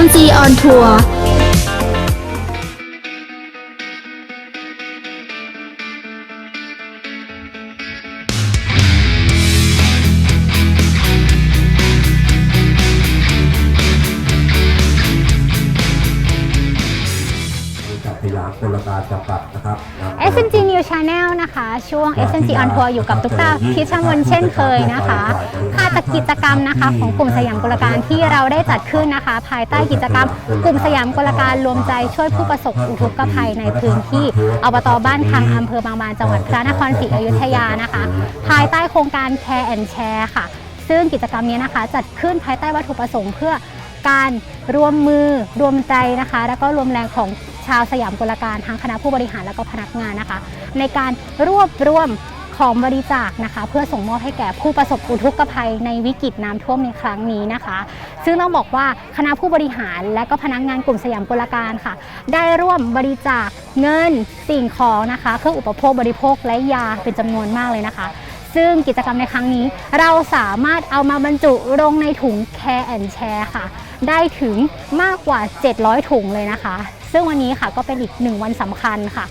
MG on Tour Channel นะคะ ช่วง SNG on Tour อยู่กับตุ๊กตาพิชมนเช่นเคยนะคะค่ะจากกิจกรรมนะคะของกลุ่มสยามกลการที่เราได้จัดขึ้นนะคะ ภายใต้กิจกรรมกลุ่มสยามกลการรวมใจช่วยผู้ประสบอุทกภัยในพื้นที่อบตบ้านคังอำเภอบางบานจังหวัดพระนครศรีอยุธยานะคะ ภายใต้โครงการ Care and Share ค่ะ ซึ่งกิจกรรมนี้นะคะ จัดขึ้นภายใต้วัตถุประสงค์เพื่อการรวมมือรวมใจนะคะ แล้วก็รวมแรงของชาวสยามกลการทั้งคณะผู้บริหารและก็พนักงานนะคะ ในการรวบรวมของบริจาคนะคะ เพื่อส่งมอบให้แก่ผู้ประสบอุทกภัยในวิกฤตน้ำท่วมในครั้งนี้นะคะ ซึ่งต้องบอกว่าคณะผู้บริหารและก็พนักงานกลุ่มสยามกลการค่ะ ได้ร่วมบริจาคเงินสิ่งของนะคะ เครื่องอุปโภคบริโภคและยาเป็นจำนวนมากเลยนะคะซึ่งกิจกรรมในครั้งนี้เราสามารถเอามาบรรจุลงในถุง Care and Share ค่ะ ได้ถึงมากกว่า 700 ถุงเลยนะคะ ซึ่งวันนี้ค่ะก็เป็นอีกหนึ่งวันสำคัญค่ะ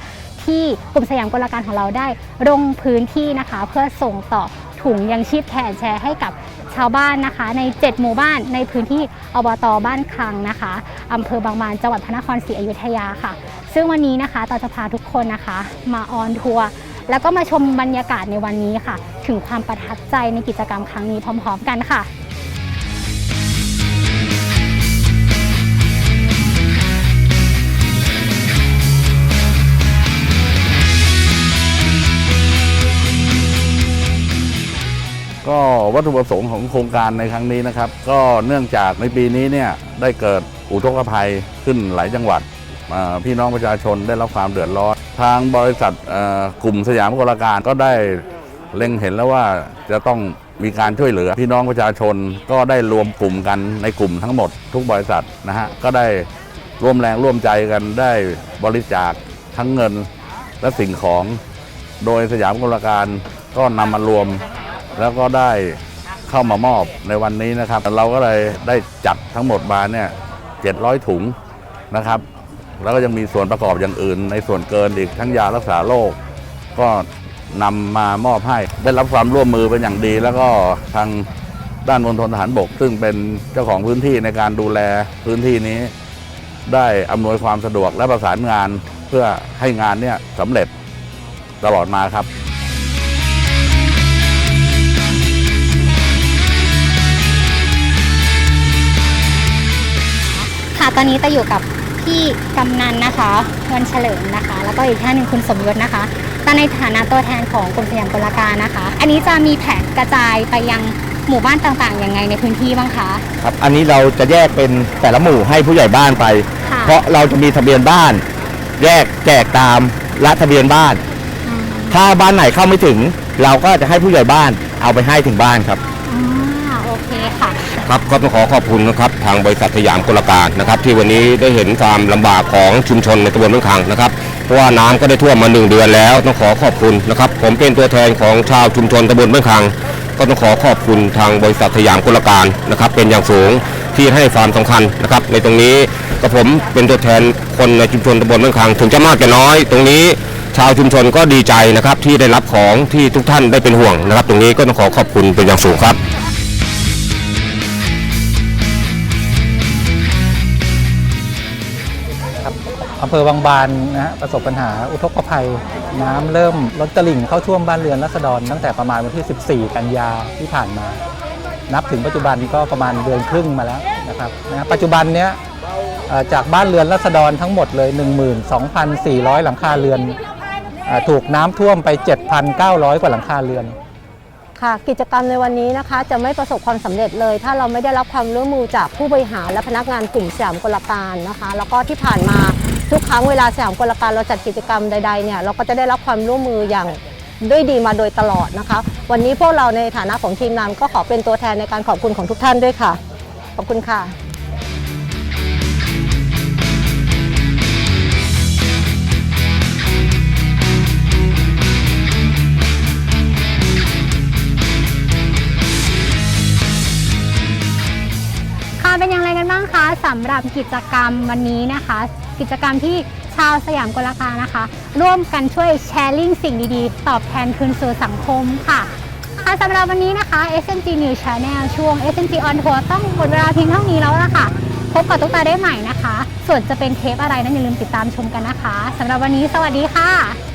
ที่กลุ่มสยามกลการของเราได้ลงพื้นที่นะคะ เพื่อส่งต่อถุงยังชีพแคนแชร์ให้กับชาวบ้านนะคะ ใน 7 หมู่บ้านในพื้นที่อบตบ้านคลังนะคะอำเภอบางบานจังหวัดพระนครศรีอยุธยาค่ะ ซึ่งวันนี้นะคะเราจะพาทุกคนนะคะ มาออนทัวร์แล้วก็มาชมบรรยากาศในวันนี้ค่ะ ถึงความประทับใจในกิจกรรมครั้งนี้พร้อม ๆ กันค่ะ วัตถุประสงค์ของโครงการในครั้งนี้นะครับ ก็เนื่องจากในปีนี้เนี่ยได้เกิดอุทกภัยขึ้นหลายจังหวัดพี่น้องประชาชนได้รับความเดือดร้อน ทางบริษัทกลุ่มสยามกลการก็ได้เล็งเห็นแล้วว่าจะต้องมีการช่วยเหลือ พี่น้องประชาชนก็ได้รวมกลุ่มกันในกลุ่มทั้งหมดทุกบริษัทนะฮะก็ได้ร่วมแรงร่วมใจกันได้บริจาคทั้งเงินและสิ่งของ โดยสยามกลการก็นำมารวม แล้วก็ได้เข้ามามอบในวันนี้นะครับ เราก็เลยได้จัดทั้งหมดมาเนี่ย700 ถุงนะครับ แล้วก็ยังมีส่วนประกอบอย่างอื่น ในส่วนเกินอีกทั้งยารักษาโรคก็นำมามอบให้ ได้รับความร่วมมือเป็นอย่างดี แล้วก็ทางด้านมณฑลทหารบก ซึ่งเป็นเจ้าของพื้นที่ในการดูแลพื้นที่นี้ ได้อำนวยความสะดวกและประสานงานเพื่อให้งานเนี่ยสำเร็จตลอดมาครับ อนนี้จะอยู่กับพี่กำนันนะคะวันเฉลิมนะคะ แล้วก็อีกท่านหนึ่งคุณสมยศนะคะตอนในฐานะตัวแทนของกรมสยามกลการนะคะ อันนี้จะมีแผนกระจายไปยังหมู่บ้านต่างๆยังไงในพื้นที่บ้างคะครับอันนี้เราจะแยกเป็นแต่ละหมู่ให้ผู้ใหญ่บ้านไป ค่ะเพราะเราจะมีทะเบียนบ้าน แยกแจกตามละทะเบียนบ้าน อืมถ้าบ้านไหนเข้าไม่ถึง เราก็จะให้ผู้ใหญ่บ้านเอาไปให้ถึงบ้านครับอ่าโอ เคค่ะครับก็ต้องขอขอบคุณนะครับทางบริษัทสยามกลการนะครับที่วันนี้ได้เห็นความลำบากของชุมชนในตำบลเมืองคังนะครับเพราะว่าน้ำก็ได้ท่วมมาหนึ่งเดือนแล้วต้องขอขอบคุณนะครับผมเป็นตัวแทนของชาวชุมชนตำบลเมืองคัง ก็ต้องขอขอบคุณทางบริษัทสยามกลการนะครับเป็นอย่างสูงที่ให้ความสำคัญนะครับในตรงนี้ก็ผมเป็นตัวแทนคนในชุมชนตำบลเมืองคัง ถึงจะมากจะน้อย ตรงนี้ชาวชุมชนก็ดีใจนะครับที่ได้รับของที่ทุกท่านได้เป็นห่วงนะครับ ตรงนี้ก็ต้องขอขอบคุณเป็นอย่างสูงครับ อำเภอบางบานนะฮะประสบปัญหาอุทกภัย น้ำเริ่มล้นตลิ่งเข้าท่วมบ้านเรือนรัษฎรตั้งแต่ประมาณวันที่ 14 กันยาที่ผ่านมา นับถึงปัจจุบันก็ประมาณเดือนครึ่งมาแล้วนะครับนะปัจจุบันเนี้ยจากบ้านเรือนรัษฎรทั้งหมดเลย 12,400 หลังคาเรือนอถูกน้ำท่วมไป 7,900 กว่าหลังคาเรือนค่ะกิจกรรมในวันนี้นะคะ จะไม่ประสบความสำเร็จเลย ถ้าเราไม่ได้รับความร่วมมือจากผู้บริหารและพนักงานกลุ่มสยามกลการนะคะ แล้วก็ที่ผ่านมา ทุกครั้งเวลาสยามกลการเราจัดกิจกรรมใดๆเนี่ยเราก็จะได้รับความร่วมมืออย่างด้วยดีมาโดยตลอดนะคะ วันนี้พวกเราในฐานะของทีมงานก็ขอเป็นตัวแทนในการขอบคุณของทุกท่านด้วยค่ะ ขอบคุณค่ะ สำหรับกิจกรรมวันนี้นะคะ กิจกรรมที่ชาวสยามกลกานะคะ ร่วมกันช่วยแชร์ลิงสิ่งดีๆ ตอบแทนคืนสู่สังคมค่ะค่ะสำหรับวันนี้นะคะ SMG News Channel ช่วง SMG on Tour ต้องหมดเวลาเพียงเท่านี้แล้วละค่ะ พบกับตุ๊กตาได้ใหม่นะคะ ส่วนจะเป็นเทปอะไรนั้นอย่าลืมติดตามชมกันนะคะสำหรับวันนี้สวัสดีค่ะ